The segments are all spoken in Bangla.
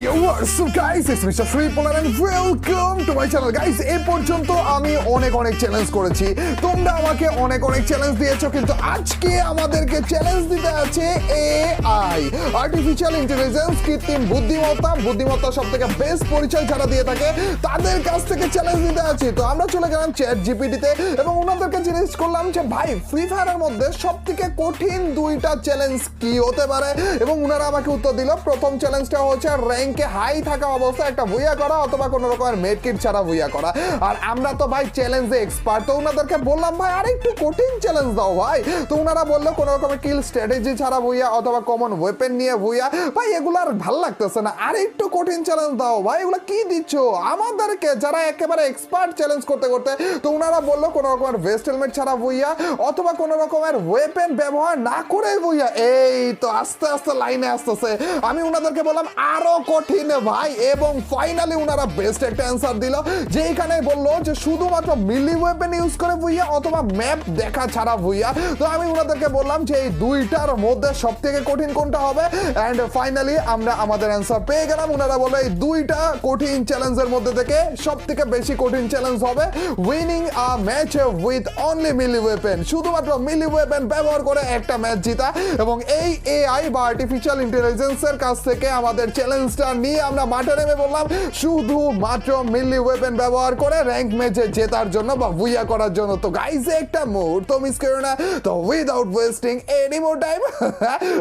Yo, what's up guys? It's Mr. Freepolar and welcome to my channel guys. এ পর্যন্ত আমি অনেক অনেক চ্যালেঞ্জ করেছি তোমরা আমাকে অনেক অনেক চ্যালেঞ্জ দিয়েছ কিন্তু আজকে আমাদেরকে চ্যালেঞ্জ দিতে আছে এআই আর্টিফিশিয়াল ইন্টেলিজেন্স কৃত্রিম বুদ্ধিমত্তা বুদ্ধিমত্তা সব থেকে বেস্ট পরিচয় যারা দিয়ে থাকে তাদের কাছ থেকে চ্যালেঞ্জ দিতে আছি তো আমরা চলে গেলাম চ্যাট জিপিটিতে এবং ওনাদেরকে জিজ্ঞেস করলাম যে ভাই ফ্রি ফায়ারের মধ্যে সব থেকে কঠিন দুইটা চ্যালেঞ্জ কি হতে পারে এবং ওনারা আমাকে উত্তর দিল প্রথম চ্যালেঞ্জটা হচ্ছে র্যাঙ্কে হাই থাকা অবস্থায় একটা ভুইয়া করা অথবা কোনো রকমের মেড কিট ছাড়া ভুইয়া করা। আর আমরা তো ভাই চ্যালেঞ্জে এক্সপার্ট তো ওনাদেরকে বললাম, ভাই আর একটু কঠিন চ্যালেঞ্জ দাও ভাই। তো ওনারা বলল, কোনো রকমের কিল স্ট্র্যাটেজি ছাড়া ভুইয়া অথবা কমন ওয়েপেন নিয়ে ভুইয়া ভাই, এগুলো আর ভালো লাগতেছে না। আর একটু কঠিন চ্যালেঞ্জ দাও ভাই, এগুলো কি দিচ্ছ? আমাদেরকে যারা একেবারে এক্সপার্ট চ্যালেঞ্জ করতে করতে, তো ওনারা বলল, কোনো রকমের ভেস্ট হেলমেট ছাড়া ভুইয়া অথবা কোনো রকমের ওয়েপেন ব্যবহার না করে ভুইয়া এই তো আস্তে আস্তে লাইনে আসতেছে। আমি ওনাদেরকে বললাম, আরও কঠিন ভাই, এবং ফাইনালি ওনারা বেস্ট একটা অ্যান্সার দিল, যে এখানে বলল যে শুধুমাত্র মিলি ওয়েপেন ইউজ করে ভুইয়া অথবা ম্যাপ দেখা ছাড়া ভুইয়া। তো আমি ওনাদেরকে বললাম যে এই দুইটার মধ্যে সব থেকে কঠিন কোনটা হবে? অ্যান্ড ফাইনালি আমরা আমাদের অ্যান্সার পেয়ে গেলাম। ওনারা বলল এই দুইটা কঠিন চ্যালেঞ্জের মধ্যে থেকে সব থেকে বেশি কঠিন চ্যালেঞ্জ হবে winning a match with only melee weapon শুধুমাত্র মিলি ওয়েপেন ব্যবহার করে একটা ম্যাচ জিতা, এবং এই এআই বা আর্টিফিশিয়াল ইন্টেলিজেন্সের কাছ থেকে আমাদের চ্যালেঞ্জটা নিয়ে আমরা মাঠে নেমে বললাম শুধুমাত্র মিলি ওয়েপেন ব্যবহার করে র্যাঙ্ক ম্যাচে জেতার জন্য বা ভুইয়া করার জন্য। তো গাইজ একটা মুহূর্ত মিস করো না। তো without wasting any more time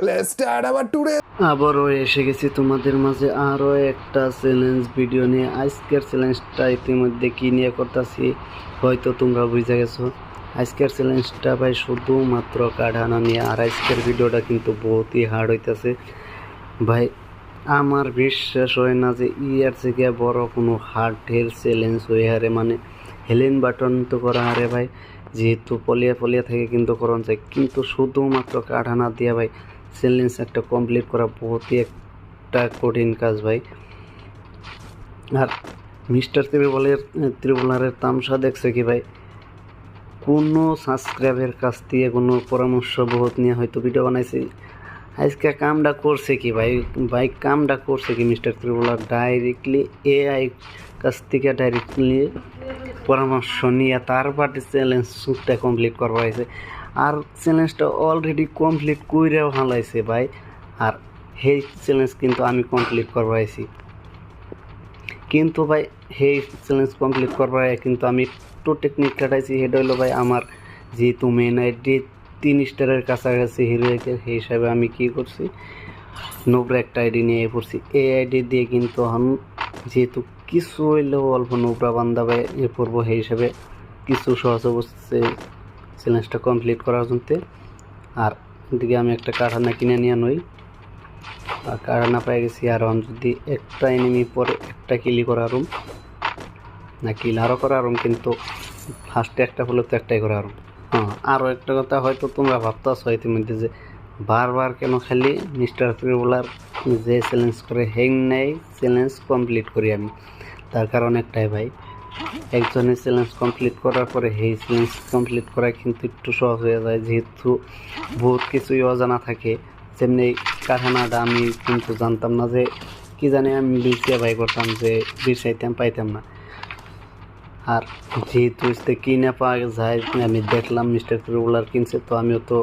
let's start our today আবারও এসে গেছি তোমাদের মাঝে আরও একটা চ্যালেঞ্জ ভিডিও নিয়ে। আজকের চ্যালেঞ্জটা ইতিমধ্যে কী নিয়ে করতেছি, হয়তো তোমরা বুঝে গেছো। আজকের চ্যালেঞ্জটা ভাই শুধুমাত্র কাঢ়ানো নিয়ে, আর আজকের ভিডিওটা কিন্তু বহুতই হার্ড হইতেছে। ভাই আমার বিশ্বাস হয় না যে ইয়ার থেকে বড় কোনো হার্টের চ্যালেঞ্জ হয়ে হারে মানে হেলেন বাটন তো করা হারে ভাই। যেহেতু পলিয়া পলিয়া থেকে কিন্তু করন যায় কিন্তু শুধুমাত্র কাঠানা দিয়ে ভাই, চ্যালেঞ্জ একটা কমপ্লিট করা বহুতই একটা কঠিন কাজ ভাই। আর মিস্টার ত্রিবলের ত্রিবলারের তামসা দেখছে কি ভাই? কোনো সাবস্ক্রাইবের কাছ থেকে কোনো পরামর্শ বহুত নিয়ে হয়তো ভিডিও বানাইছে। আজকে কামটা করছে কি ভাই? ভাই কামটা করছে কি মিস্টার ত্রিবলার ডাইরেক্টলি এআই কাছ থেকে ডাইরেক্টলি পরামর্শ নিয়ে তারপরে চ্যালেঞ্জ শ্যুটটা কমপ্লিট করবা হয়েছে আর চ্যালেঞ্জটা অলরেডি কমপ্লিট কইরাও হালাইছে ভাই। আর সেই চ্যালেঞ্জ কিন্তু আমি কমপ্লিট করবা হয়েছি কিন্তু ভাই সেই চ্যালেঞ্জ কমপ্লিট করবার কিন্তু আমি একটু টেকনিক কাটাইছি সেটা হলো ভাই আমার যেহেতু মেন আইডি তিন স্টারের কাছাকাছি হিরোইকের হিসাবে আমি কি করছি? নোবরা একটা আইডি নিয়ে পড়ছি। এই আইডি দিয়ে কিন্তু আমি, যেহেতু কিছু হইলেও অল্প নোবরা বান্ধা ভাই এ পড়ব সেই হিসাবে কিছু সহজ অবস্থায় চ্যালেঞ্জটা কমপ্লিট করার জন্য। আর এদিকে আমি একটা কারখানা কিনে নিয়ে নই। আর কারখানা পেয়ে গেছি আর আমি যদি একটা এনিমি পরে একটা কিলি করা রুম না কিল আরও করা রুম কিন্তু ফার্স্টে একটা হলে তো একটাই করা রুম হ্যাঁ আরও একটা কথা হয়তো তোমরা ভাবতেছ ইতিমধ্যে যে বারবার কেন খালি মিস্টার ত্রিবুলার যে চ্যালেঞ্জ করে হেং নেই চ্যালেঞ্জ কমপ্লিট করি আমি। তার কারণ একটাই ভাই, একজনের চ্যালেঞ্জ কমপ্লিট করার পরে সেই চ্যালেঞ্জ কমপ্লিট করা কিন্তু একটু সহজ হয়ে যায়, যেহেতু বহুত কিছুই অজানা থাকে। যেমনি কারখানাটা আমি কিন্তু জানতাম না যে কি জানি আমি বিছিয়ে ভাই করতাম যে বিষাইতাম পাইতাম না। আর যেহেতু ইসতে কিনে পাওয়া যায়, আমি দেখলাম মিস্টার ত্রিবুলার কিনছে, তো আমিও তো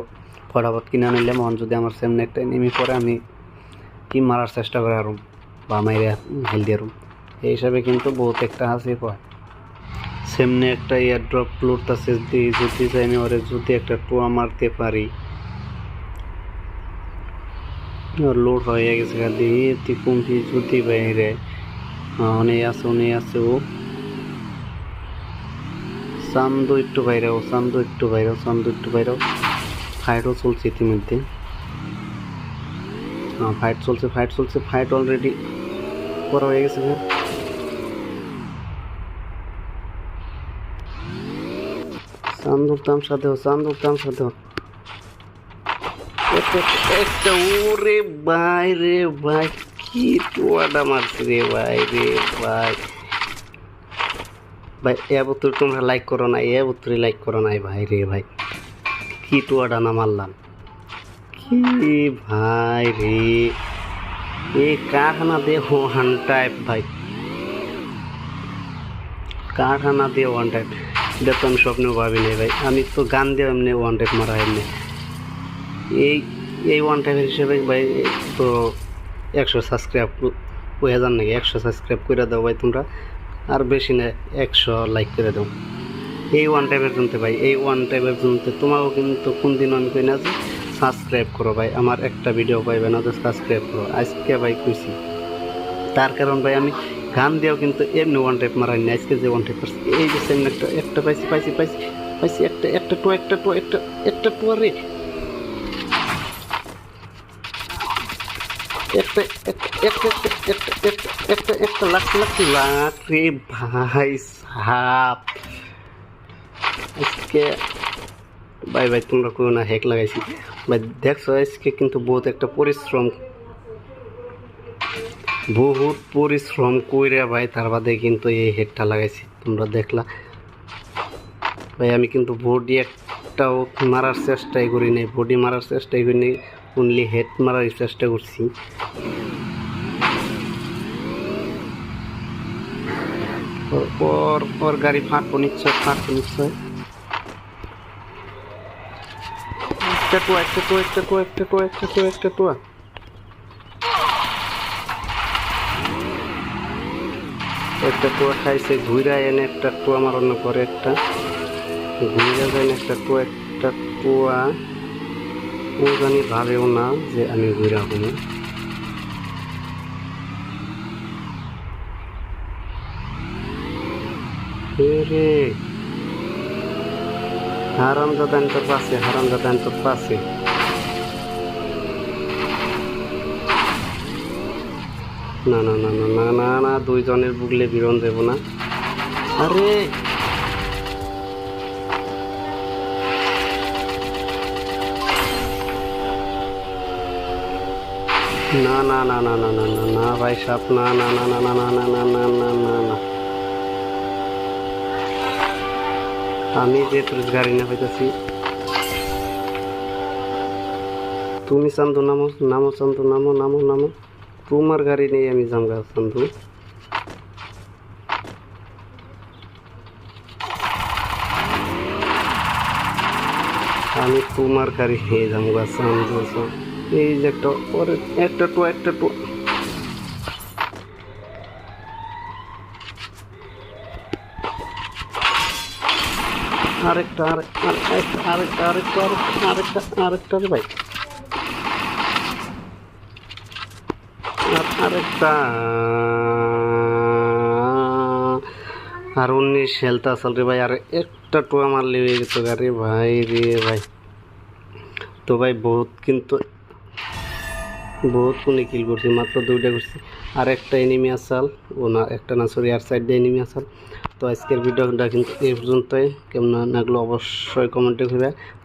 ফটাফট কিনে নিলাম। এখন যদি আমার সামনে একটা নেমে পরে আমি কি মারার চেষ্টা করে আরম বা মাইরে হেলদি আরম এই হিসাবে কিন্তু বহুত একটা হাসি পায় সামনে একটা এয়ার ড্রপ লুটতেছে, যদি যাই ওরে যদি একটা টোয়া মারতে পারি। লোড হয়ে গেছে খালি। তুই কুম্পি যদি বাইরে অনেক আছে অনেক আছে, ও চান্দু একটু বাইরে ও চান্দু একটু বাইরে চান্দু একটু বাইরে ফাইটও চলছে ইতিমধ্যে। হ্যাঁ ফাইট চলছে ফাইট চলছে ফাইট অলরেডি করা হয়ে গেছে চান্দুর সাথে চান্দুর সাথে একটা ওরে ভাই রে ভাই, কি টোয়াটা মারছে রে ভাই রে ভাই। ভাই, এ বছর তোমরা লাইক করো না, এ বছরে লাইক করো নাই ভাই রে ভাই। কি টোয়াটা না মারলাম। কি ভাই রে। এই কারখানা দিয়ে ওয়ান টাইপ ভাই। কারখানা দিয়ে ওয়ান টাইপ এটা তো আমি স্বপ্নেও ভাবি নাই ভাই। আমি তো গান দিয়ে এমনি ওয়ান টাইপ মারা এমনি। এই এই ওয়ান টাইপের হিসেবে ভাই তো একশো সাবস্ক্রাইব ওই হাজার নাকি একশো সাবস্ক্রাইব করে দাও ভাই তোমরা। আর বেশি না, একশো লাইক করে দাও। এই ওয়ান টাইপের জন্য ভাই, এই ওয়ান টাইপের জন্য তোমাকেও কিন্তু কোন দিন আমি কই না যে সাবস্ক্রাইব করো ভাই, আমার একটা ভিডিও পাইবে না তো সাবস্ক্রাইব করো। আজকে ভাই কইছি, তার কারণ ভাই আমি গান দিয়েও কিন্তু এমনি ওয়ান টাইপ মারাই না আজকে যে ওয়ান টাইপ পারছি এই যে সেমনি একটা একটা পাইছি পাইছি পাইছি পাইছি, একটা একটা টো একটা টো একটা একটা টো রে একটা একটা একটা একটা একটা লাখ লাখ লাখ রে ভাই সাপ আজকে, ভাই ভাই, তোমরা কোনো না হ্যাক লাগাইছি। ভাই, দেখছ, আজকে কিন্তু বহুত একটা পরিশ্রম বহুত পরিশ্রম কইরা, ভাই, তার বাদে কিন্তু এই হেডটা লাগাইছি। তোমরা দেখলা। ভাই, আমি কিন্তু বডি একটাও মারার চেষ্টাই করি নাই। বডি মারার চেষ্টাই করি নাই। অনলি হেড মারার চেষ্টা করছি। ওর ওর গাড়ি ফাঁকবো নিশ্চয় ফাঁকবো নিশ্চয়। একটা টোয়া একটা টোয়া একটা টোয়া একটা টোয়া একটা টোয়া একটা টোয়া। একটা টোয়া খাইছে ঘুরা এনে একটা টোয়া মারানো পরে একটা। ঘুরা যায় একটা একটা টোয়া। ও জানি ভাবেও না যে আমি ঘুরা হব রে। হারাম দাদান তোর পাশে, হারাম দাদান তোর পাশে। না না না না না না না দুইজনের বুকলে বিরন দেব না। আরে! না না না না না না না না ভাই সাপ না না না না না না না না না না না না আমি যে তোর গাড়ি না পাইতেছি তুমি চান্দু নামো নামো চান্দু নামো নামো নামো তোমার গাড়ি নেই আমি জামগা চান্দু আমি তোমার গাড়ি নিয়ে জামগা চান্দু এই যে একটা, ওরে, একটা টু একটা টু আরেকটা, আরেক, আরেকটা আরেকটা আরেকটা আরেকটা আরেকটা আরেকটা রে ভাই। আর উনিশ হেলতে আসল রে ভাই, আর একটা টোয়া মারলে হয়ে গেছে গাড়ি ভাই, রে ভাই। তো ভাই, বহুত কিন্তু বহুত কোনে কিল করছি, মাত্র দুইটা করছি। আর একটা এনিমি আসাল, ও না, একটা না সরি আর সাইড এনিমি আসাল। তো আজকের ভিডিওটা কিন্তু এই পর্যন্তই। কেমন লাগল অবশ্যই কমেন্টে করবে